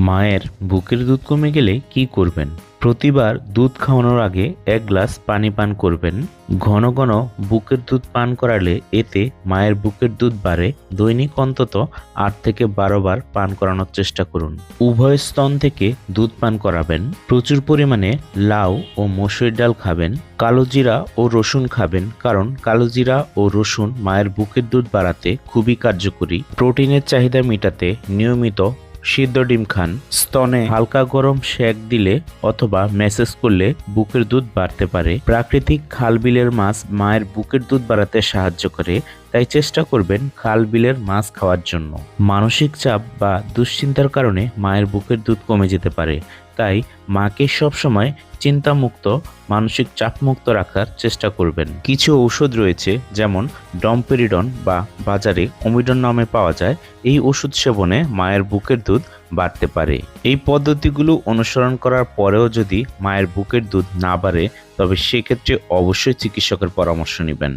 মায়ের বুকের দুধ কমে গেলে কি করবেন? প্রতিবার দুধ খাওয়ানোর আগে এক গ্লাস পানি পান করবেন। ঘন ঘন বুকের দুধ পান করালে এতে মায়ের বুকের দুধ বাড়ে। দৈনিক অন্তত আট থেকে বারো বার পান করানোর চেষ্টা করুন। উভয় স্তন থেকে দুধ পান করাবেন। প্রচুর পরিমাণে লাউ ও মসুর ডাল খাবেন। কালো জিরা ও রসুন খাবেন কারণ কালো জিরা ও রসুন মায়ের বুকের দুধ বাড়াতে খুবই কার্যকরী। প্রোটিনের চাহিদা মেটাতে নিয়মিত সিদ্ধ ডিম খান। স্তনে হালকা গরম শেক দিলে অথবা ম্যাসেজ করলে বুকের দুধ বাড়তে পারে। প্রাকৃতিক খাল বিলের মাছ মায়ের বুকের দুধ বাড়াতে সাহায্য করে। তাই চেষ্টা করবেন খাল বিলের মাছ খাওয়ার জন্য। মানসিক চাপ বা দুশ্চিন্তার কারণে মায়ের বুকের দুধ কমে যেতে পারে। তাই মাকে সবসময় চিন্তামুক্ত, মানসিক চাপমুক্ত রাখার চেষ্টা করবেন। কিছু ঔষধ রয়েছে, যেমন ডম্পেরিডন বা বাজারে অমিডন নামে পাওয়া যায়। এই ওষুধ সেবনে মায়ের বুকের দুধ বাড়তে পারে। এই পদ্ধতিগুলো অনুসরণ করার পরেও যদি মায়ের বুকের দুধ না বাড়ে, তবে সেক্ষেত্রে অবশ্যই চিকিৎসকের পরামর্শ নেবেন।